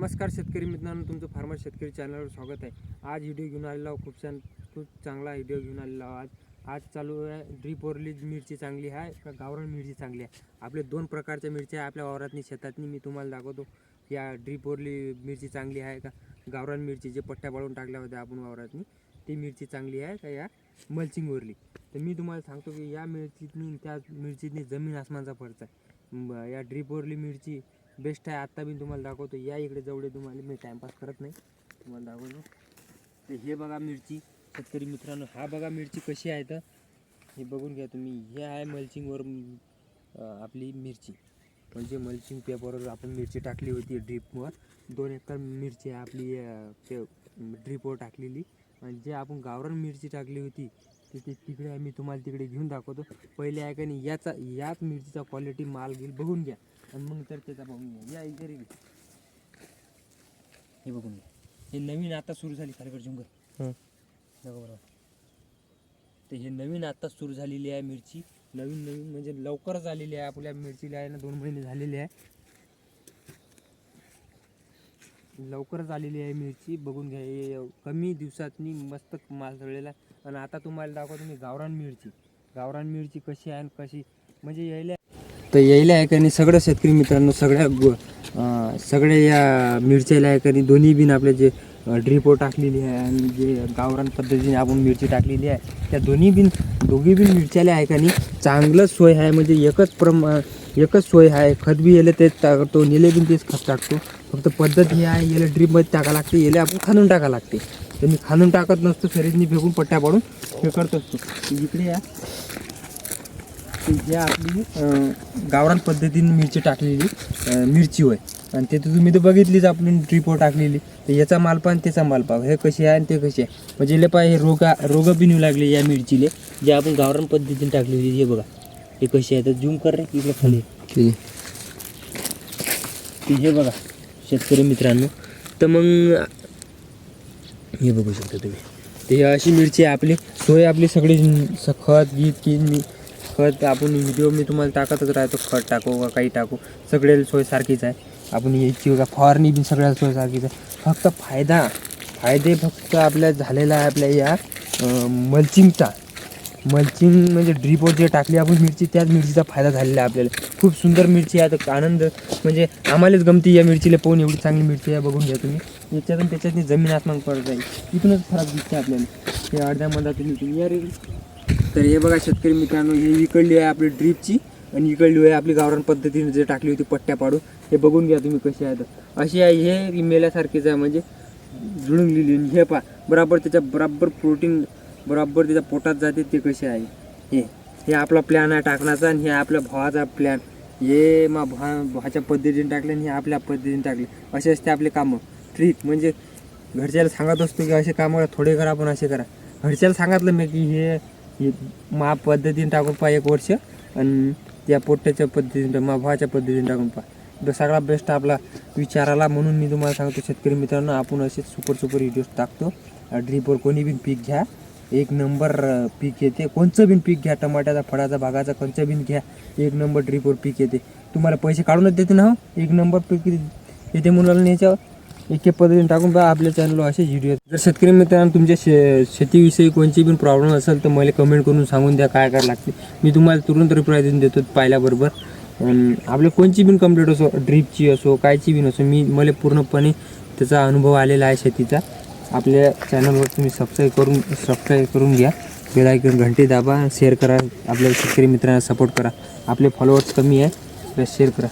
नमस्कार शेतकरी मित्रांनो तुमचं फार्मर शेतकरी चॅनलवर स्वागत आहे. आज व्हिडिओ घेऊन आलेला खूप छान खूप चांगला व्हिडिओ घेऊन आलेला आज आज चालू आहे. ड्रीप ओरलीज मिरची चांगली आहे का गावरान मिरची चांगली आहे? आपले दोन प्रकारच्या मिरच्या आहे आपल्या वावरातनी शेतातनी. मी तुम्हाला दाखवतो. या ड्रीप ओरली मिरची चांगली आहे का गावरान मिरची जे पट्ट्या पाळून टाकल्या होत्या आपण वावरातनी ती मिरची चांगली आहे का या मल्चिंग ओरली? तर मी तुम्हाला सांगतो की या मिरचीतनी त्या मिरचीतनी जमीन आसमानचा फरक आहे. या ड्रीप ओरली मिरची बेस्ट आहे आत्ता मी तुम्हाला दाखवतो. या इकडे जवळ तुम्हाला मी टाईमपास करत नाही. तुम्हाला दाखवतो. तर हे बघा मिरची. शेतकरी मित्रांनो हा बघा मिरची कशी आहे तर हे बघून घ्या तुम्ही. हे आहे मल्चिंगवर आपली मिरची. म्हणजे मल्चिंग पेपरवर आपण मिरची टाकली होती ड्रीपवर दोन एकर मिरची आहे आपली ते ड्रीपवर टाकलेली. आणि जे आपण गावरान मिरची टाकली होती ते ते तिकडे आम्ही मी तुम्हाला तिकडे घेऊन दाखवतो. पहिले आहे का नाही याचा याच मिरचीचा क्वालिटी माल घेईल. बघून घ्या. आणि मग तर त्याचा बघून घ्या या इकडे घे. हे बघून घ्या हे नवीन आता सुरू झाली खालीकडे जुंगर बघा बरोबर तर हे नवीन आता सुरू झालेली आहे मिरची. नवीन नवीन म्हणजे लवकरच आलेली आहे. आपल्या मिरचीला आहे ना दोन महिने झालेले आहे. लवकरच आलेली आहे मिरची. बघून घ्या हे कमी दिवसातनी मस्त माल जळलेला आहे. आणि आता तुम्हाला दाखवतो मी गावरान मिरची. गावरान मिरची कशी आहे आणि कशी म्हणजे यायला तर यायला आहे सगळ्या सगळं शेतकरी मित्रांनो सगळ्या गो- सगळ्या या मिरच्याला आहे का दोन्ही बिन आपले जे ड्रिपो टाकलेली आहे आणि जे गावरान पद्धतीने आपण मिरची टाकलेली आहे त्या दोन्ही बिन दोघी बिन मिरच्याला आहे चांगलंच सोय आहे. म्हणजे एकच प्रमा एकच सोय आहे. खत बी याला तेच टाकतो निले बिन तेच खत टाकतो. फक्त पद्धत ही आहे याला ड्रीपमध्ये टाका लागते याला आपण खाणून टाका लागते. तर मी खाणून टाकत नसतो शरीरनी फेकून पट्ट्या पाडून हे करत असतो. इकडे या. जे आपली गावरान पद्धतीने मिरची टाकलेली मिरची होय. आणि ते तुम्ही तर बघितलीच आपण ट्रिपवर टाकलेली. तर याचा माल पण त्याचा माल पाव हे कशी आहे आणि ते कशी आहे. म्हणजे ले पाय हे रोगा रोग बी निघू लागले या मिरचीले जे आपण गावरान पद्धतीने टाकलेली हे बघा. हे कशी आहे तर झूम कर रे इकडे खाली. ते हे बघा शेतकरी मित्रांनो. तर मग हे बघू शकता तुम्ही. ते अशी मिरची आहे आपली सोय आपली सगळी स- खत गीत की खत आपण व्हिडिओ मी तुम्हाला टाकतच राहतो खत टाकू का काही टाकू. सगळे सोय सारखीच आहे. आपण याची का फवारणी बी सगळ्या सोय सारखीच आहे. फक्त फायदा फायदे फक्त आपल्या झालेला आहे आपल्या या मल्चिंगचा मल्चिंग म्हणजे ड्रीपवर जे टाकली आपण मिरची त्याच मिरचीचा फायदा झालेला आहे आपल्याला. खूप सुंदर मिरची आहे तर आनंद म्हणजे आम्हालाच गमती या मिरचीला पाहून एवढी चांगली मिरची आहे बघून घ्या तुम्ही. याच्यातून त्याच्यातनी जमीन आसमान पडत जाईल. इथूनच फरक दिसते आपल्याला. हे अर्ध्या मधातून इथून. या तर हे बघा शेतकरी मित्रांनो ही इकडली आहे आपली ड्रीपची आणि इकडली आहे आपली गावरान पद्धतीने जे टाकली होती पट्ट्या पाडून. हे बघून घ्या तुम्ही कशी आहे. तर अशी आहे हे मेल्यासारखीच आहे म्हणजे जुळून लिहिली हे पा बराबर त्याच्या बराबर प्रोटीन बराबर त्याच्या पोटात जाते ते कसे आहे. हे हे आपला प्लॅन आहे टाकण्याचा आणि हे आपल्या भावाचा प्लॅन हे मा भा भाच्या पद्धतीने टाकले आणि हे आपल्या पद्धतीने टाकले. असे असते आपले कामं. ट्रिक म्हणजे घरच्याला सांगत असतो की असे कामं थोडे करा पण असे करा. घरच्याला सांगितलं मी की हे मा पद्धतीने टाकून पहा एक वर्ष. आणि त्या पोट्याच्या पद्धतीने मा भावाच्या पद्धतीने टाकून पहा. सगळा बेस्ट आपला विचाराला म्हणून मी तुम्हाला सांगतो शेतकरी मित्रांनो आपण असेच सुपर सुपर व्हिडिओज टाकतो. ड्रीपवर कोणी बी पीक घ्या. एक नंबर पीक येते. कोणचं बिन पीक घ्या टमाट्याचा फळाचा भागाचा कोणचं बिन घ्या एक नंबर ड्रीपवर पीक येते. तुम्हाला पैसे काढूनच देते ना हो? एक नंबर पीक येते म्हणून याच्यावर. एके पद्धतीने टाकून पहा आपल्या चॅनलवर असे व्हिडिओ जर शेतकरी मित्रांनो तुमच्या शे शेतीविषयी कोणची पण प्रॉब्लेम असेल तर मला कमेंट करून सांगून द्या काय काय लागते. मी तुम्हाला तुरंत रिप्लाय देऊन देतो पाहिल्याबरोबर. आपल्या कोणची बिन कंप्लीट असो ड्रीपची असो कायची बिन असो मी मला पूर्णपणे त्याचा अनुभव आलेला आहे शेतीचा. आपल्या चॅनलवर तुम्ही सबस्क्राईब करून सबस्क्राईब करून घ्या. बेलायकन घंटे दाबा शेअर करा. आपल्या शेतकरी मित्रांना सपोर्ट करा. आपले फॉलोअर्स कमी आहे शेअर करा.